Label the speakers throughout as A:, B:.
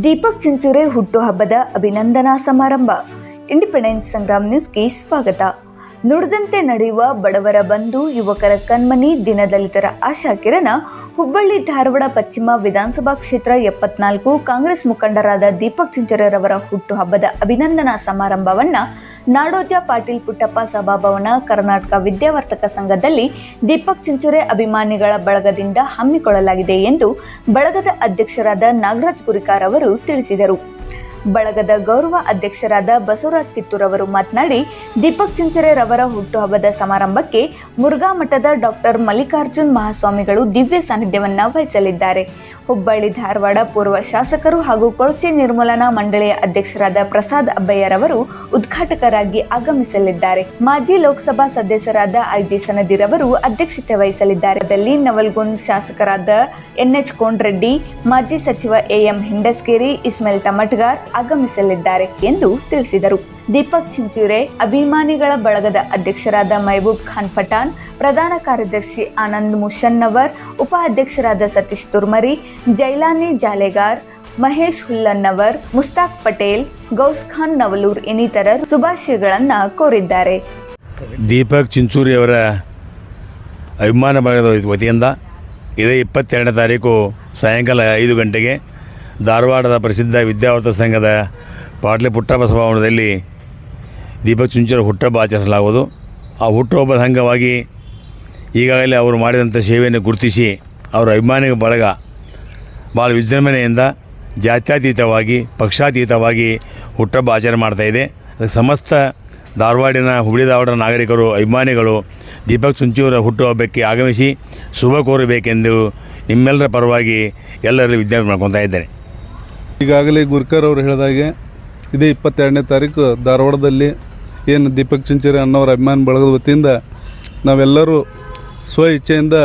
A: ದೀಪಕ್ ಚಿಂಚುರೆ ಹುಟ್ಟುಹಬ್ಬದ ಅಭಿನಂದನಾ ಸಮಾರಂಭ. ಇಂಡಿಪೆಂಡೆನ್ಸ್ ಸಂಗ್ರಾಮ್ ನ್ಯೂಸ್ಗೆ ಸ್ವಾಗತ. ನುಡಿದಂತೆ ನಡೆಯುವ ಬಡವರ ಬಂಧು, ಯುವಕರ ಕಣ್ಮನಿ ದಿನದಲಿತರ ಆಶಾ ಕಿರಣ, ಹುಬ್ಬಳ್ಳಿ, ಧಾರವಾಡ, ಪಶ್ಚಿಮ ವಿಧಾನಸಭಾ ಕ್ಷೇತ್ರ ಎಪ್ಪತ್ನಾಲ್ಕು ಕಾಂಗ್ರೆಸ್ ಮುಖಂಡರಾದ ದೀಪಕ್ ಚಿಂಚರೆರವರ ಹುಟ್ಟುಹಬ್ಬದ ಅಭಿನಂದನಾ ಸಮಾರಂಭವನ್ನ ನಾಡೋಜ ಪಾಟೀಲ್ ಪುಟ್ಟಪ್ಪ ಸಭಾಭವನ ಕರ್ನಾಟಕ ವಿದ್ಯಾವರ್ತಕ ಸಂಘದಲ್ಲಿ ದೀಪಕ್ ಚಿಂಚುರೆ ಅಭಿಮಾನಿಗಳ ಬಳಗದಿಂದ ಹಮ್ಮಿಕೊಳ್ಳಲಾಗಿದೆ ಎಂದು ಬಳಗದ ಅಧ್ಯಕ್ಷರಾದ ನಾಗರಾಜ್ ಗುರಿಕಾರ್ ಅವರು ತಿಳಿಸಿದರು. ಬಳಗದ ಗೌರವ ಅಧ್ಯಕ್ಷರಾದ ಬಸವರಾಜ್ ಕಿತ್ತೂರ್ ಅವರು ಮಾತನಾಡಿ, ದೀಪಕ್ ಚಿಂಚರೆರವರ ಹುಟ್ಟುಹಬ್ಬದ ಸಮಾರಂಭಕ್ಕೆ ಮುರುಘಾ ಮಠದ ಡಾಕ್ಟರ್ ಮಲ್ಲಿಕಾರ್ಜುನ್ ಮಹಾಸ್ವಾಮಿಗಳು ದಿವ್ಯ ಸಾನ್ನಿಧ್ಯವನ್ನು ವಹಿಸಲಿದ್ದಾರೆ. ಹುಬ್ಬಳ್ಳಿ, ಧಾರವಾಡ ಪೂರ್ವ ಶಾಸಕರು ಹಾಗೂ ಕೊಳಚೆ ನಿರ್ಮೂಲನಾ ಮಂಡಳಿಯ ಅಧ್ಯಕ್ಷರಾದ ಪ್ರಸಾದ್ ಅಬ್ಬಯ್ಯರವರು ಉದ್ಘಾಟಕರಾಗಿ ಆಗಮಿಸಲಿದ್ದಾರೆ. ಮಾಜಿ ಲೋಕಸಭಾ ಸದಸ್ಯರಾದ ಐಜಿ ಸನದಿರವರು ಅಧ್ಯಕ್ಷತೆ ವಹಿಸಲಿದ್ದಾರೆ. ಅದರಲ್ಲಿ ನವಲ್ಗುಂದ್ ಶಾಸಕರಾದ ಎನ್ಎಚ್ ಕೋಂಡ್ರೆಡ್ಡಿ, ಮಾಜಿ ಸಚಿವ ಎಎಂ ಹಿಂಡಸ್ಗೇರಿ ಇಸ್ಮೇಲ್ ತಮಟ್ಗಾರ್ ಆಗಮಿಸಲಿದ್ದಾರೆ ಎಂದು ತಿಳಿಸಿದರು. ದೀಪಕ್ ಚಿಂಚೂರೆ, ಅಭಿಮಾನಿಗಳ ಬಳಗದ ಅಧ್ಯಕ್ಷರಾದ ಮೈಬೂಬ್ ಖಾನ್ ಪಠಾಣ್, ಪ್ರಧಾನ ಕಾರ್ಯದರ್ಶಿ ಆನಂದ್ ಮುಷನ್ನವರ್ ಉಪಾಧ್ಯಕ್ಷರಾದ ಸತೀಶ್ ತುರ್ಮರಿ, ಜೈಲಾನಿ ಜಾಲೆಗಾರ್ ಮಹೇಶ್ ಹುಲ್ಲನ್ನವರ್, ಮುಸ್ತಾಕ್ ಪಟೇಲ್, ಗೌಸ್ ಖಾನ್ ನವಲೂರ್ ಇನ್ನಿತರರು ಶುಭಾಶಯಗಳನ್ನು ಕೋರಿದ್ದಾರೆ.
B: ದೀಪಕ್ ಚಿಂಚೂರಿ ಅವರ ಅಭಿಮಾನ ಬಳಗದ ವತಿಯಿಂದ ಇದೇ ಇಪ್ಪತ್ತೆರಡನೇ ತಾರೀಕು ಸಾಯಂಕಾಲ ಐದು ಗಂಟೆಗೆ ಧಾರವಾಡದ ಪ್ರಸಿದ್ಧ ವಿದ್ಯಾವರ್ತ ಸಂಘದ ಪಾಟ್ಲಿ ಪುಟ್ಟಪ್ಪ ದೀಪಕ್ ಚುಂಚರ ಹುಟ್ಟಹಬ್ಬ ಆಚರಿಸಲಾಗುವುದು ಆ ಹುಟ್ಟುಹಬ್ಬದ ಅಂಗವಾಗಿ ಈಗಾಗಲೇ ಅವರು ಮಾಡಿದಂಥ ಸೇವೆಯನ್ನು ಗುರುತಿಸಿ ಅವರ ಅಭಿಮಾನಿಗಳ ಬಳಗ ಭಾಳ ವಿಜೃಂಭಣೆಯಿಂದ ಜಾತ್ಯತೀತವಾಗಿ, ಪಕ್ಷಾತೀತವಾಗಿ ಹುಟ್ಟಹಬ್ಬ ಆಚರಣೆ ಮಾಡ್ತಾಯಿದೆ ಅದಕ್ಕೆ ಸಮಸ್ತ ಧಾರವಾಡಿನ ಹುಬ್ಬಳ್ಳಿ ಧಾರವಾಡ ನಾಗರಿಕರು, ಅಭಿಮಾನಿಗಳು ದೀಪಕ್ ಚುಂಚೂರ ಹುಟ್ಟುಹಬ್ಬಕ್ಕೆ ಆಗಮಿಸಿ ಶುಭ ಕೋರಬೇಕೆಂದು ನಿಮ್ಮೆಲ್ಲರ ಪರವಾಗಿ ಎಲ್ಲರಲ್ಲಿ ವಿಜ್ಞಾಪನೆ ಮಾಡ್ಕೊತಾ ಇದ್ದಾರೆ.
C: ಈಗಾಗಲೇ ಗುರ್ಕರ್ ಅವರು ಹೇಳಿದಾಗೆ ಇದೇ ಇಪ್ಪತ್ತೆರಡನೇ ತಾರೀಕು ಧಾರವಾಡದಲ್ಲಿ ಏನು ದೀಪಕ್ ಚುಂಚೇರಿ ಅನ್ನೋರ ಅಭಿಮಾನ ಬಳಗದ ವತಿಯಿಂದ ನಾವೆಲ್ಲರೂ ಸ್ವ ಇಚ್ಛೆಯಿಂದ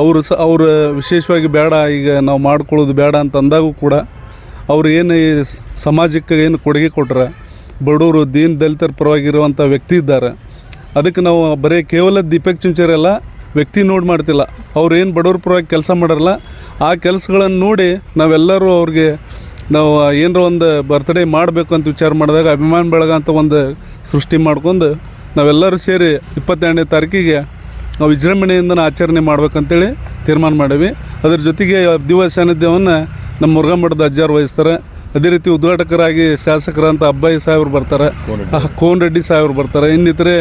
C: ಅವರು ಸ, ಅವರು ವಿಶೇಷವಾಗಿ ಬೇಡ, ಈಗ ನಾವು ಮಾಡ್ಕೊಳ್ಳೋದು ಬೇಡ ಅಂತ ಅಂದಾಗೂ ಕೂಡ ಅವ್ರು ಏನು ಈ ಸಮಾಜಕ್ಕೆ ಏನು ಕೊಡುಗೆ ಕೊಟ್ರೆ, ಬಡವರು ದೀನ್ ದಲಿತರ ಪರವಾಗಿರುವಂಥ ವ್ಯಕ್ತಿ ಇದ್ದಾರೆ. ಅದಕ್ಕೆ ನಾವು ಬರೀ ಕೇವಲ ದೀಪಕ್ ಚುಂಚರಿ ಅಲ್ಲ, ವ್ಯಕ್ತಿ ನೋಡಿ ಮಾಡ್ತಿಲ್ಲ. ಅವ್ರು ಏನು ಬಡವ್ರ ಪರವಾಗಿ ಕೆಲಸ ಮಾಡಾರಲ್ಲ ಆ ಕೆಲಸಗಳನ್ನು ನೋಡಿ ನಾವೆಲ್ಲರೂ ಅವ್ರಿಗೆ ನಾವು ಏನರ ಒಂದು ಬರ್ತ್ಡೇ ಮಾಡಬೇಕು ಅಂತ ವಿಚಾರ ಮಾಡಿದಾಗ, ಅಭಿಮಾನ ಬೆಳಗ ಅಂತ ಒಂದು ಸೃಷ್ಟಿ ಮಾಡ್ಕೊಂಡು ನಾವೆಲ್ಲರೂ ಸೇರಿ ಇಪ್ಪತ್ತೆರಡನೇ ತಾರೀಕಿಗೆ ನಾವು ವಿಜೃಂಭಣೆಯಿಂದ ಆಚರಣೆ ಮಾಡ್ಬೇಕಂತೇಳಿ ತೀರ್ಮಾನ ಮಾಡೀವಿ. ಅದ್ರ ಜೊತೆಗೆ ದಿವಸ ಸಾನ್ನಿಧ್ಯವನ್ನು ನಮ್ಮ ಮುರುಘಾ ಮಠದ ಅಜ್ಜಾರು ವಹಿಸ್ತಾರೆ. ಅದೇ ರೀತಿ ಉದ್ಘಾಟಕರಾಗಿ ಶಾಸಕರಂತ ಅಬ್ಬಾಯಿ ಸಾಹೇಬ್ರು ಬರ್ತಾರೆ. ಕೋನ್ ರೆಡ್ಡಿ ಸಾಹೇಬ್ರು ಬರ್ತಾರೆ. ಇನ್ನಿತರೆ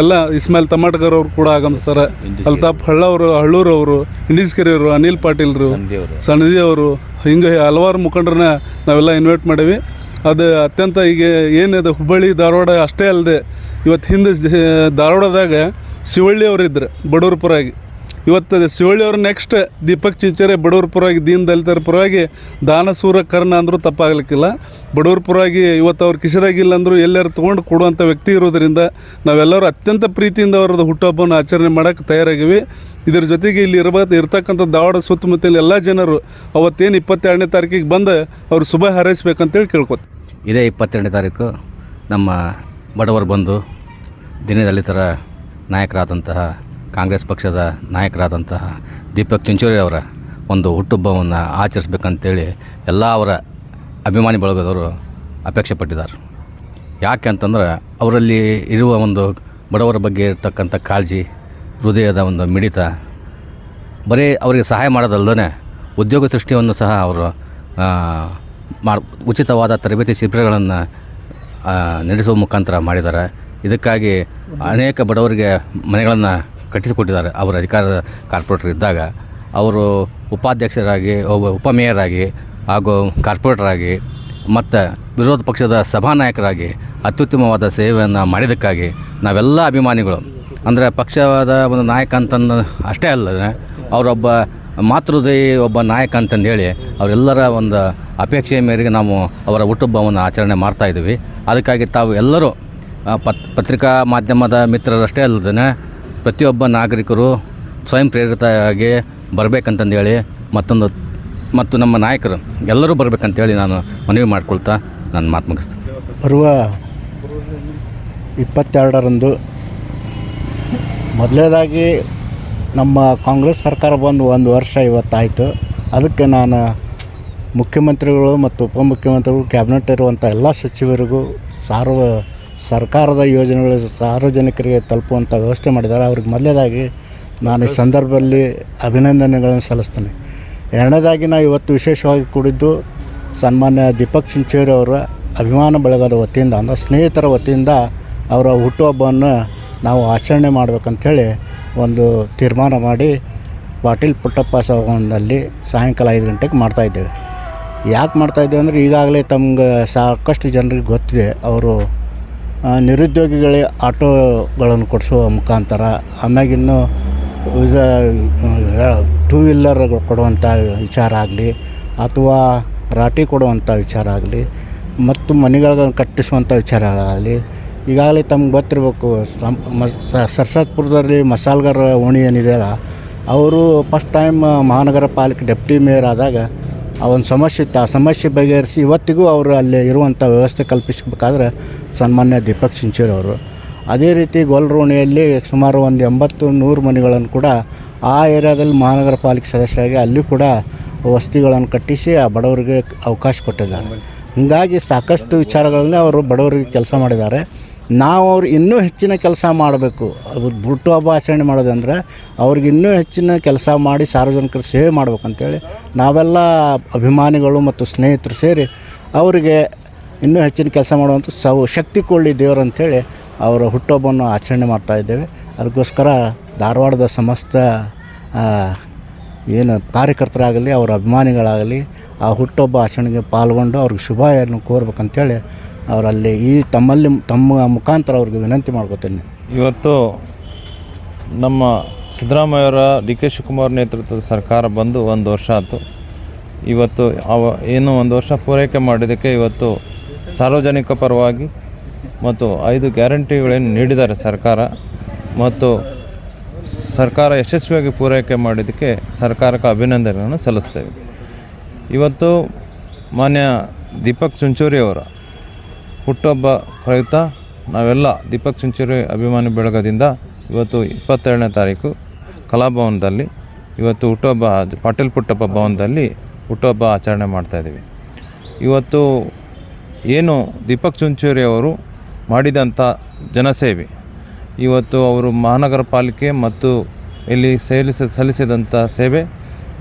C: ಎಲ್ಲ ಇಸ್ಮಾಯಿಲ್ ತಮಾಟಕರ್ ಅವರು ಕೂಡ ಆಗಮಿಸ್ತಾರೆ. ಅಲ್ತಾಪ್ ಹಳ್ಳವರು ಹಳ್ಳೂರವರು ಹಳ್ಳೂರು ಅವರು ಅನಿಲ್ ಪಾಟೀಲ್ರು ಸಣ್ಣದಿ ಅವರು. ಹಿಂಗೆ ಹಲವಾರು ಮುಖಂಡರನ್ನ ನಾವೆಲ್ಲ ಇನ್ವೈಟ್ ಮಾಡೀವಿ. ಅದು ಅತ್ಯಂತ ಈಗ ಏನಿದೆ ಹುಬ್ಬಳ್ಳಿ ಧಾರವಾಡ ಅಷ್ಟೇ ಅಲ್ಲದೆ ಇವತ್ತು ಹಿಂದೆ ಧಾರವಾಡದಾಗ ಶಿವಳ್ಳಿ ಅವರು ಇದ್ರು ಬಡವ್ರ ಪರವಾಗಿ ಇವತ್ತು ಶಿವಳ್ಳಿ ಅವರು ನೆಕ್ಸ್ಟ್ ದೀಪಕ್ ಚಿಂಚರೆ ಬಡವ್ರ ಪರವಾಗಿ, ದೀನ್ ದಲಿತರ ಪರವಾಗಿ ದಾನಸೂರ ಕರ್ಣ ಅಂದರೂ ತಪ್ಪಾಗಲಿಕ್ಕಿಲ್ಲ. ಬಡವ್ರ ಪರವಾಗಿ ಇವತ್ತು ಅವ್ರ ಕಿಶದಾಗಿಲ್ಲ ಅಂದರೂ ಎಲ್ಲರೂ ತೊಗೊಂಡು ಕೊಡುವಂಥ ವ್ಯಕ್ತಿ ಇರೋದರಿಂದ ನಾವೆಲ್ಲರೂ ಅತ್ಯಂತ ಪ್ರೀತಿಯಿಂದ ಅವರದ್ದು ಹುಟ್ಟುಹಬ್ಬವನ್ನು ಆಚರಣೆ ಮಾಡೋಕ್ಕೆ ತಯಾರಾಗಿವಿ. ಇದರ ಜೊತೆಗೆ ಇಲ್ಲಿ ಇರಬ, ಇರ್ತಕ್ಕಂಥ ದಾವಡ ಸುತ್ತಮುತ್ತಲಿನ ಎಲ್ಲ ಜನರು ಅವತ್ತೇನು ಇಪ್ಪತ್ತೆರಡನೇ ತಾರೀಕಿಗೆ ಬಂದು ಅವ್ರು ಶುಭ ಹಾರೈಸ್ಬೇಕಂತೇಳಿ ಕೇಳ್ಕೊತ
D: ಇದೇ ಇಪ್ಪತ್ತೆರಡನೇ ತಾರೀಕು ನಮ್ಮ ಬಡವರು ಬಂದು ದಿನದಲಿತರ ನಾಯಕರಾದಂತಹ ಕಾಂಗ್ರೆಸ್ ಪಕ್ಷದ ನಾಯಕರಾದಂತಹ ದೀಪಕ್ ಚಿಂಚೋರಿ ಅವರ ಒಂದು ಹುಟ್ಟುಹಬ್ಬವನ್ನು ಆಚರಿಸ್ಬೇಕಂತೇಳಿ ಎಲ್ಲ ಅವರ ಅಭಿಮಾನಿ ಬಳಗದವರು ಅಪೇಕ್ಷೆ ಪಟ್ಟಿದ್ದಾರೆ ಯಾಕೆ ಅಂತಂದ್ರೆ ಅವರಲ್ಲಿ ಇರುವ ಒಂದು ಬಡವರ ಬಗ್ಗೆ ಇರತಕ್ಕಂಥ ಕಾಳಜಿ, ಹೃದಯದ ಒಂದು ಮಿಡಿತ, ಬರೀ ಅವರಿಗೆ ಸಹಾಯ ಮಾಡೋದಲ್ಲದೇ ಉದ್ಯೋಗ ಸೃಷ್ಟಿಯನ್ನು ಸಹ ಅವರು ಮಾ ಉಚಿತವಾದ ತರಬೇತಿ ಶಿಬಿರಗಳನ್ನು ನಡೆಸುವ ಮುಖಾಂತರ ಮಾಡಿದ್ದಾರೆ. ಇದಕ್ಕಾಗಿ ಅನೇಕ ಬಡವರಿಗೆ ಮನೆಗಳನ್ನು ಕಟ್ಟಿಸಿಕೊಟ್ಟಿದ್ದಾರೆ. ಅವರ ಅಧಿಕಾರದ ಕಾರ್ಪೊರೇಟರ್ ಇದ್ದಾಗ ಅವರು ಉಪಾಧ್ಯಕ್ಷರಾಗಿ, ಒಬ್ಬ ಉಪಮೇಯರಾಗಿ ಹಾಗೂ ಕಾರ್ಪೊರೇಟರಾಗಿ ಮತ್ತು ವಿರೋಧ ಪಕ್ಷದ ಸಭಾನಾಯಕರಾಗಿ ಅತ್ಯುತ್ತಮವಾದ ಸೇವೆಯನ್ನು ಮಾಡಿದ್ದಕ್ಕಾಗಿ ನಾವೆಲ್ಲ ಅಭಿಮಾನಿಗಳು. ಅಂದರೆ ಪಕ್ಷವಾದ ಒಂದು ನಾಯಕ ಅಂತಂದು ಅಷ್ಟೇ ಅಲ್ಲದೆ ಅವರೊಬ್ಬ ಮಾತೃದಯಿ ಒಬ್ಬ ನಾಯಕ ಅಂತಂದೇಳಿ ಅವರೆಲ್ಲರ ಒಂದು ಅಪೇಕ್ಷೆಯ ಮೇರೆಗೆ ನಾವು ಅವರ ಹುಟ್ಟುಹಬ್ಬವನ್ನು ಆಚರಣೆ ಮಾಡ್ತಾ ಇದ್ದೀವಿ. ಅದಕ್ಕಾಗಿ ತಾವು ಎಲ್ಲರೂ ಪತ್, ಪತ್ರಿಕಾ ಮಾಧ್ಯಮದ ಮಿತ್ರರಷ್ಟೇ ಅಲ್ಲದೇ ಪ್ರತಿಯೊಬ್ಬ ನಾಗರಿಕರು ಸ್ವಯಂ ಪ್ರೇರಿತವಾಗಿ ಬರಬೇಕಂತಂದೇಳಿ ಮತ್ತೊಂದು ಮತ್ತು ನಮ್ಮ ನಾಯಕರು ಎಲ್ಲರೂ ಬರಬೇಕಂತೇಳಿ ನಾನು ಮನವಿ ಮಾಡ್ಕೊಳ್ತಾ ನಾನು ಮಾತು ಮುಗಿಸ್ತೇನೆ.
E: ಬರುವ ಇಪ್ಪತ್ತೆರಡರಂದು ಮೊದಲನೇದಾಗಿ ನಮ್ಮ ಕಾಂಗ್ರೆಸ್ ಸರ್ಕಾರ ಬಂದು ಒಂದು ವರ್ಷ ಇವತ್ತಾಯಿತು. ಅದಕ್ಕೆ ನಾನು ಮುಖ್ಯಮಂತ್ರಿಗಳು ಮತ್ತು ಉಪಮುಖ್ಯಮಂತ್ರಿಗಳು, ಕ್ಯಾಬಿನೆಟ್ ಇರುವಂಥ ಎಲ್ಲ ಸಚಿವರಿಗೂ ಸಾರ್ವ ಸರ್ಕಾರದ ಯೋಜನೆಗಳು ಸಾರ್ವಜನಿಕರಿಗೆ ತಲುಪುವಂಥ ವ್ಯವಸ್ಥೆ ಮಾಡಿದ್ದಾರೆ. ಅವ್ರಿಗೆ ಮೊದಲೇದಾಗಿ ನಾನು ಈ ಸಂದರ್ಭದಲ್ಲಿ ಅಭಿನಂದನೆಗಳನ್ನು ಸಲ್ಲಿಸ್ತೇನೆ. ಎರಡನೇದಾಗಿ ನಾವು ಇವತ್ತು ವಿಶೇಷವಾಗಿ ಕೂಡಿದ್ದು ಸನ್ಮಾನ್ಯ ದೀಪಕ್ ಚಿಂಚೇರಿ ಅವರ ಅಭಿಮಾನ ಬಳಗದ ವತಿಯಿಂದ, ಅಂದರೆ ಸ್ನೇಹಿತರ ವತಿಯಿಂದ ಅವರ ಹುಟ್ಟುಹಬ್ಬವನ್ನು ನಾವು ಆಚರಣೆ ಮಾಡಬೇಕಂಥೇಳಿ ಒಂದು ತೀರ್ಮಾನ ಮಾಡಿ ಪಾಟೀಲ್ ಪುಟ್ಟಪ್ಪ ಸಭವನದಲ್ಲಿ ಸಾಯಂಕಾಲ ಐದು ಗಂಟೆಗೆ ಮಾಡ್ತಾಯಿದ್ದೇವೆ ಯಾಕೆ ಮಾಡ್ತಾಯಿದ್ದೇವೆ ಅಂದರೆ ಈಗಾಗಲೇ ತಮ್ಗೆ ಸಾಕಷ್ಟು ಜನರಿಗೆ ಗೊತ್ತಿದೆ, ಅವರು ಆ, ನಿರುದ್ಯೋಗಿಗಳೇ ಆಟೋಗಳನ್ನು ಕೊಡಿಸುವ ಮುಖಾಂತರ ಆಮ್ಯಾಗಿನ್ನು ಟೂ ವೀಲರ್ ಕೊಡುವಂಥ ವಿಚಾರ ಆಗಲಿ ಅಥವಾ ರಾಟಿ ಕೊಡುವಂಥ ವಿಚಾರ ಆಗಲಿ ಮತ್ತು ಮನೆಗಳನ್ನು ಕಟ್ಟಿಸುವಂಥ ವಿಚಾರಗಳಾಗಲಿ ಈಗಾಗಲೇ ತಮ್ಗೆ ಗೊತ್ತಿರಬೇಕು ಸಂ ಮಸ್ ಸರ್ಸಾತ್ಪುರದಲ್ಲಿ ಮಸಾಲ್ಗಾರ ಓಣಿ ಏನಿದೆಯಲ್ಲ ಅವರು ಫಸ್ಟ್ ಟೈಮ್ ಮಹಾನಗರ ಪಾಲಿಕೆ ಡೆಪ್ಟಿ ಮೇಯರ್ ಆದಾಗ ಆ ಒಂದು ಸಮಸ್ಯೆ ಇತ್ತು ಆ ಸಮಸ್ಯೆ ಬಗೆಹರಿಸಿ ಇವತ್ತಿಗೂ ಅವರು ಅಲ್ಲಿ ಇರುವಂಥ ವ್ಯವಸ್ಥೆ ಕಲ್ಪಿಸಬೇಕಾದ್ರೆ ಸನ್ಮಾನ್ಯ ದೀಪಕ್ ಸಿಂಚೂರಿ ಅವರು. ಅದೇ ರೀತಿ ಗೊಲ್ರೋಣಿಯಲ್ಲಿ ಸುಮಾರು ಒಂದು ಎಂಬತ್ತು ನೂರು ಮನೆಗಳನ್ನು ಕೂಡ ಆ ಏರಿಯಾದಲ್ಲಿ ಮಹಾನಗರ ಪಾಲಿಕೆ ಸದಸ್ಯರಾಗಿ ಅಲ್ಲಿ ಕೂಡ ವಸತಿಗಳನ್ನು ಕಟ್ಟಿಸಿ ಆ ಬಡವರಿಗೆ ಅವಕಾಶ ಕೊಟ್ಟಿದ್ದಾರೆ. ಹೀಗಾಗಿ ಸಾಕಷ್ಟು ವಿಚಾರಗಳಲ್ಲಿ ಅವರು ಬಡವರಿಗೆ ಕೆಲಸ ಮಾಡಿದ್ದಾರೆ. ನಾವು ಅವ್ರು ಇನ್ನೂ ಹೆಚ್ಚಿನ ಕೆಲಸ ಮಾಡಬೇಕು. ಹುಟ್ಟು ಹಬ್ಬ ಆಚರಣೆ ಮಾಡೋದಂದ್ರೆ ಅವ್ರಿಗೆ ಇನ್ನೂ ಹೆಚ್ಚಿನ ಕೆಲಸ ಮಾಡಿ ಸಾರ್ವಜನಿಕರ ಸೇವೆ ಮಾಡ್ಬೇಕಂತೇಳಿ ನಾವೆಲ್ಲ ಅಭಿಮಾನಿಗಳು ಮತ್ತು ಸ್ನೇಹಿತರು ಸೇರಿ ಅವರಿಗೆ ಇನ್ನೂ ಹೆಚ್ಚಿನ ಕೆಲಸ ಮಾಡುವಂಥ ಸೌ ಶಕ್ತಿ ಕೊಳ್ಳಿ ದೇವರು ಅಂಥೇಳಿ ಅವರ ಹುಟ್ಟುಹಬ್ಬವನ್ನು ಆಚರಣೆ ಮಾಡ್ತಾಯಿದ್ದೇವೆ ಅದಕ್ಕೋಸ್ಕರ ಧಾರವಾಡದ ಸಮಸ್ತ ಏನು ಕಾರ್ಯಕರ್ತರಾಗಲಿ, ಅವರ ಅಭಿಮಾನಿಗಳಾಗಲಿ ಆ ಹುಟ್ಟುಹಬ್ಬ ಆಚರಣೆಗೆ ಪಾಲ್ಗೊಂಡು ಅವ್ರಿಗೆ ಶುಭಾಯನ್ನು ಕೋರ್ಬೇಕಂತೇಳಿ ಅವರಲ್ಲಿ ಈ ತಮ್ಮಲ್ಲಿ ತಮ್ಮ ಮುಖಾಂತರ ಅವ್ರಿಗೆ ವಿನಂತಿ ಮಾಡ್ಕೋತೀನಿ.
F: ಇವತ್ತು ನಮ್ಮ ಸಿದ್ದರಾಮಯ್ಯವರ ಡಿ ಕೆ ಶಿವಕುಮಾರ್ ನೇತೃತ್ವದ ಸರ್ಕಾರ ಬಂದು ಒಂದು ವರ್ಷ ಆಯಿತು. ಇವತ್ತು ಅವ ಏನು ಒಂದು ವರ್ಷ ಪೂರೈಕೆ ಮಾಡಿದ್ದಕ್ಕೆ ಇವತ್ತು ಸಾರ್ವಜನಿಕ ಪರವಾಗಿ ಮತ್ತು ಐದು ಗ್ಯಾರಂಟಿಗಳೇನು ನೀಡಿದ್ದಾರೆ ಸರ್ಕಾರ. ಮತ್ತು ಸರ್ಕಾರ ಯಶಸ್ವಿಯಾಗಿ ಪೂರೈಕೆ ಮಾಡಿದ್ದಕ್ಕೆ ಸರ್ಕಾರಕ್ಕೆ ಅಭಿನಂದನೆಗಳನ್ನು ಸಲ್ಲಿಸ್ತೇವೆ. ಇವತ್ತು ಮಾನ್ಯ ದೀಪಕ್ ಚುಂಚೂರಿ ಅವರ ಹುಟ್ಟುಹಬ್ಬ ಪ್ರಯುಕ್ತ ನಾವೆಲ್ಲ ದೀಪಕ್ ಚುಂಚೂರಿ ಅಭಿಮಾನಿ ಬಳಗದಿಂದ ಇವತ್ತು ಇಪ್ಪತ್ತೆರಡನೇ ತಾರೀಕು ಕಲಾಭವನದಲ್ಲಿ ಇವತ್ತು ಹುಟ್ಟುಹಬ್ಬ ಪಾಟೀಲ್ ಪುಟ್ಟಪ್ಪ ಭವನದಲ್ಲಿ ಹುಟ್ಟುಹಬ್ಬ ಆಚರಣೆ ಮಾಡ್ತಾಯಿದ್ದೀವಿ ಇವತ್ತು ಏನು ದೀಪಕ್ ಚುಂಚೂರಿ ಅವರು ಮಾಡಿದಂಥ ಜನಸೇವೆ, ಇವತ್ತು ಅವರು ಮಹಾನಗರ ಪಾಲಿಕೆ ಮತ್ತು ಇಲ್ಲಿ ಸಲ್ಲಿಸ ಸಲ್ಲಿಸಿದಂಥ ಸೇವೆ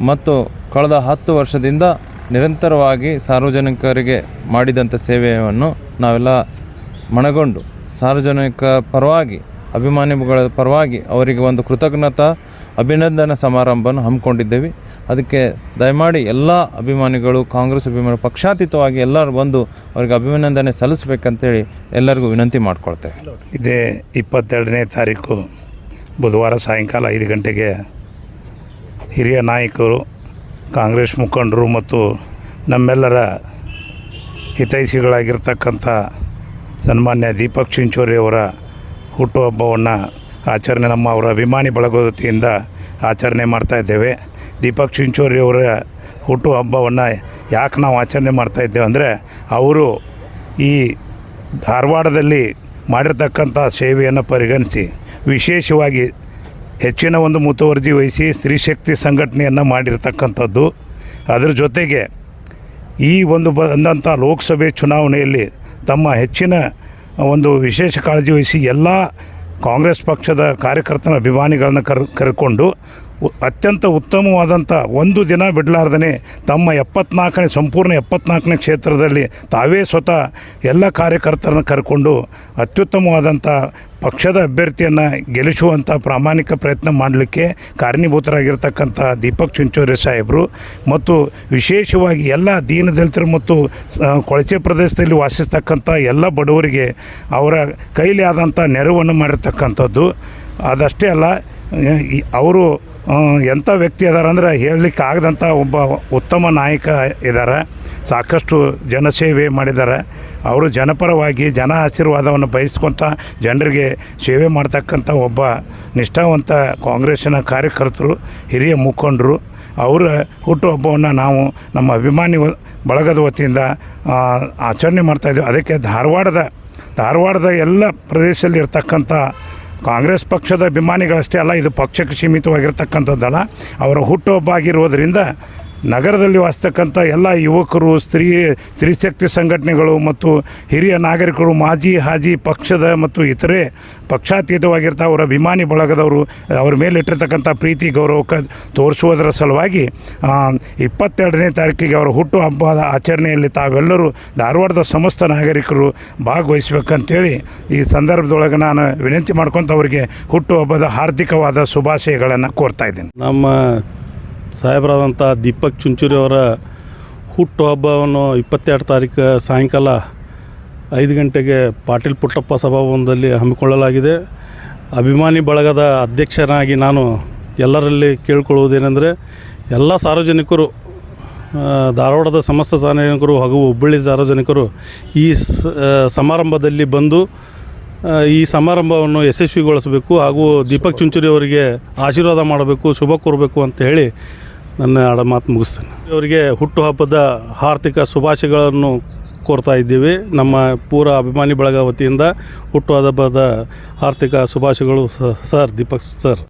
F: ಮತ್ತು ಕಳೆದ ಹತ್ತು ವರ್ಷದಿಂದ ನಿರಂತರವಾಗಿ ಸಾರ್ವಜನಿಕರಿಗೆ ಮಾಡಿದಂಥ ಸೇವೆಯನ್ನು ನಾವೆಲ್ಲ ಮನಗೊಂಡು ಸಾರ್ವಜನಿಕ ಪರವಾಗಿ, ಅಭಿಮಾನಿಗಳ ಪರವಾಗಿ ಅವರಿಗೆ ಒಂದು ಕೃತಜ್ಞತಾ ಅಭಿನಂದನಾ ಸಮಾರಂಭವನ್ನು ಹಮ್ಮಿಕೊಂಡಿದ್ದೇವೆ. ಅದಕ್ಕೆ ದಯಮಾಡಿ ಎಲ್ಲ ಅಭಿಮಾನಿಗಳು, ಕಾಂಗ್ರೆಸ್ ಅಭಿಮಾನಿ ಪಕ್ಷಾತೀತವಾಗಿ ಎಲ್ಲರೂ ಬಂದು ಅವರಿಗೆ ಅಭಿನಂದನೆ ಸಲ್ಲಿಸಬೇಕಂತೇಳಿ ಎಲ್ಲರಿಗೂ ವಿನಂತಿ ಮಾಡಿಕೊಳ್ತೇವೆ.
B: ಇದೇ ಇಪ್ಪತ್ತೆರಡನೇ ತಾರೀಕು ಬುಧವಾರ ಸಾಯಂಕಾಲ ಐದು ಗಂಟೆಗೆ ಹಿರಿಯ ನಾಯಕರು ಕಾಂಗ್ರೆಸ್ ಮುಖಂಡರು ಮತ್ತು ನಮ್ಮೆಲ್ಲರ ಹಿತೈಷಿಗಳಾಗಿರ್ತಕ್ಕಂಥ ಸನ್ಮಾನ್ಯ ದೀಪಕ್ ಚಿಂಚೋರಿ ಅವರ ಹುಟ್ಟುಹಬ್ಬವನ್ನು ಆಚರಣೆ, ನಮ್ಮ ಅವರ ಅಭಿಮಾನಿ ಬಳಗೋದತಿಯಿಂದ ಆಚರಣೆ ಮಾಡ್ತಾಯಿದ್ದೇವೆ ದೀಪಕ್ ಚಿಂಚೋರಿ ಅವರ ಹುಟ್ಟುಹಬ್ಬವನ್ನು ಯಾಕೆ ನಾವು ಆಚರಣೆ ಮಾಡ್ತಾಯಿದ್ದೇವೆ ಅಂದರೆ, ಅವರು ಈ ಧಾರವಾಡದಲ್ಲಿ ಮಾಡಿರ್ತಕ್ಕಂಥ ಸೇವೆಯನ್ನು ಪರಿಗಣಿಸಿ, ವಿಶೇಷವಾಗಿ ಹೆಚ್ಚಿನ ಒಂದು ಮುತುವರ್ಜಿ ವಹಿಸಿ ಸ್ತ್ರೀಶಕ್ತಿ ಸಂಘಟನೆಯನ್ನು ಮಾಡಿರ್ತಕ್ಕಂಥದ್ದು. ಅದರ ಜೊತೆಗೆ ಈ ಒಂದು ಬಂದಂಥ ಲೋಕಸಭೆ ಚುನಾವಣೆಯಲ್ಲಿ ತಮ್ಮ ಹೆಚ್ಚಿನ ಒಂದು ವಿಶೇಷ ಕಾಳಜಿ ವಹಿಸಿ ಎಲ್ಲ ಕಾಂಗ್ರೆಸ್ ಪಕ್ಷದ ಕಾರ್ಯಕರ್ತನ ಅಭಿಮಾನಿಗಳನ್ನು ಕರ್, ಕರ್ಕೊಂಡು ಅತ್ಯಂತ ಉತ್ತಮವಾದಂಥ ಒಂದು ದಿನ ಬಿಡಲಾರ್ದೇ ತಮ್ಮ ಎಪ್ಪತ್ನಾಲ್ಕನೇ, ಸಂಪೂರ್ಣ ಎಪ್ಪತ್ನಾಲ್ಕನೇ ಕ್ಷೇತ್ರದಲ್ಲಿ ತಾವೇ ಸ್ವತಃ ಎಲ್ಲ ಕಾರ್ಯಕರ್ತರನ್ನ ಕರ್ಕೊಂಡು ಅತ್ಯುತ್ತಮವಾದಂಥ ಪಕ್ಷದ ಅಭ್ಯರ್ಥಿಯನ್ನು ಗೆಲ್ಲಿಸುವಂಥ ಪ್ರಾಮಾಣಿಕ ಪ್ರಯತ್ನ ಮಾಡಲಿಕ್ಕೆ ಕಾರಣೀಭೂತರಾಗಿರ್ತಕ್ಕಂಥ ದೀಪಕ್ ಚುಂಚೋರಿ ಸಾಹೇಬರು ಮತ್ತು ವಿಶೇಷವಾಗಿ ಎಲ್ಲ ದೀನದಲಿತರು ಮತ್ತು ಕೊಳಚೆ ಪ್ರದೇಶದಲ್ಲಿ ವಾಸಿಸ್ತಕ್ಕಂಥ ಎಲ್ಲ ಬಡವರಿಗೆ ಅವರ ಕೈಲಿ ಆದಂಥ ನೆರವನ್ನು ಮಾಡಿರ್ತಕ್ಕಂಥದ್ದು. ಅದಷ್ಟೇ ಅಲ್ಲ ಅವರು ಎಂಥ ವ್ಯಕ್ತಿ ಅದಾರ ಅಂದ್ರೆ ಹೇಳಲಿಕ್ಕೆ ಆಗದಂಥ ಒಬ್ಬ ಉತ್ತಮ ನಾಯಕ ಇದ್ದಾರೆ ಸಾಕಷ್ಟು ಜನಸೇವೆ ಮಾಡಿದ್ದಾರೆ ಅವರು ಜನಪರವಾಗಿ ಜನ ಆಶೀರ್ವಾದವನ್ನು ಬಯಸ್ಕೊತ ಜನರಿಗೆ ಸೇವೆ ಮಾಡ್ತಕ್ಕಂಥ ಒಬ್ಬ ನಿಷ್ಠಾವಂತ ಕಾಂಗ್ರೆಸ್ಸಿನ ಕಾರ್ಯಕರ್ತರು, ಹಿರಿಯ ಮುಖಂಡರು. ಅವರ ಹುಟ್ಟುಹಬ್ಬವನ್ನು ನಾವು ನಮ್ಮ ಅಭಿಮಾನಿ ಬಳಗದ ವತಿಯಿಂದ ಆಚರಣೆ ಮಾಡ್ತಾಯಿದ್ದೀವಿ ಅದಕ್ಕೆ ಧಾರವಾಡದ ಧಾರವಾಡದ ಎಲ್ಲ ಪ್ರದೇಶದಲ್ಲಿ ಇರ್ತಕ್ಕಂಥ ಕಾಂಗ್ರೆಸ್ ಪಕ್ಷದ ಅಭಿಮಾನಿಗಳಷ್ಟೇ ಅಲ್ಲ ಇದು ಪಕ್ಷಕ್ಕೆ ಸೀಮಿತವಾಗಿರ್ತಕ್ಕಂಥದ್ದಲ್ಲ. ಅವರ ಹುಟ್ಟುಹಬ್ಬ ಆಗಿರೋದ್ರಿಂದ ನಗರದಲ್ಲಿ ವಾಸ್ತಕ್ಕಂಥ ಎಲ್ಲ ಯುವಕರು, ಸ್ತ್ರೀ ಸ್ತ್ರೀಶಕ್ತಿ ಸಂಘಟನೆಗಳು ಮತ್ತು ಹಿರಿಯ ನಾಗರಿಕರು, ಮಾಜಿ, ಹಾಜಿ ಪಕ್ಷದ ಮತ್ತು ಇತರೆ ಪಕ್ಷಾತೀತವಾಗಿರ್ತ ಅವರ ಅಭಿಮಾನಿ ಬಳಗದವರು, ಅವ್ರ ಮೇಲೆ ಇಟ್ಟಿರ್ತಕ್ಕಂಥ ಪ್ರೀತಿ ಗೌರವಕ್ಕೆ ತೋರಿಸುವುದರ ಸಲುವಾಗಿ ಇಪ್ಪತ್ತೆರಡನೇ ತಾರೀಕಿಗೆ ಅವರ ಹುಟ್ಟು ಹಬ್ಬದ ಆಚರಣೆಯಲ್ಲಿ ತಾವೆಲ್ಲರೂ ಧಾರವಾಡದ ಸಮಸ್ತ ನಾಗರಿಕರು ಭಾಗವಹಿಸ್ಬೇಕಂತೇಳಿ ಈ ಸಂದರ್ಭದೊಳಗೆ ನಾನು ವಿನಂತಿ ಮಾಡ್ಕೊತ ಅವರಿಗೆ ಹುಟ್ಟು ಹಬ್ಬದ ಹಾರ್ದಿಕವಾದ ಶುಭಾಶಯಗಳನ್ನು ಕೋರ್ತಾ ಇದ್ದೀನಿ.
G: ನಮ್ಮ ಸಾಹೇಬರಾದಂಥ ದೀಪಕ್ ಚುಂಚೂರಿ ಅವರ ಹುಟ್ಟುಹಬ್ಬವನ್ನು ಇಪ್ಪತ್ತೆರಡು ತಾರೀಕು ಸಾಯಂಕಾಲ ಐದು ಗಂಟೆಗೆ ಪಾಟೀಲ್ ಪುಟ್ಟಪ್ಪ ಸಭಾಭವನದಲ್ಲಿ ಹಮ್ಮಿಕೊಳ್ಳಲಾಗಿದೆ. ಅಭಿಮಾನಿ ಬಳಗದ ಅಧ್ಯಕ್ಷನಾಗಿ ನಾನು ಎಲ್ಲರಲ್ಲಿ ಕೇಳಿಕೊಳ್ಳುವುದೇನೆಂದರೆ ಎಲ್ಲ ಸಾರ್ವಜನಿಕರು ಧಾರವಾಡದ ಸಮಸ್ತ ಸಾರ್ವಜನಿಕರು ಹಾಗೂ ಹುಬ್ಬಳ್ಳಿ ಸಾರ್ವಜನಿಕರು ಈ ಸಮಾರಂಭದಲ್ಲಿ ಬಂದು ಈ ಸಮಾರಂಭವನ್ನು ಯಶಸ್ವಿಗೊಳಿಸಬೇಕು ಹಾಗೂ ದೀಪಕ್ ಚುಂಚುರಿ ಅವರಿಗೆ ಆಶೀರ್ವಾದ ಮಾಡಬೇಕು, ಶುಭ ಕೋರಬೇಕು ಅಂತ ಹೇಳಿ ನನ್ನ ಆಡ ಮಾತು ಮುಗಿಸ್ತೇನೆ. ಅವರಿಗೆ ಹುಟ್ಟುಹಬ್ಬದ ಆರ್ಥಿಕ ಶುಭಾಶಯಗಳನ್ನು ಕೋರ್ತಾ ಇದ್ದೀವಿ. ನಮ್ಮ ಪೂರ ಅಭಿಮಾನಿ ಬಳಗ ವತಿಯಿಂದ ಹುಟ್ಟುಹಬ್ಬದ ಆರ್ಥಿಕ ಶುಭಾಶಯಗಳು ಸರ್ ದೀಪಕ್ ಸರ್.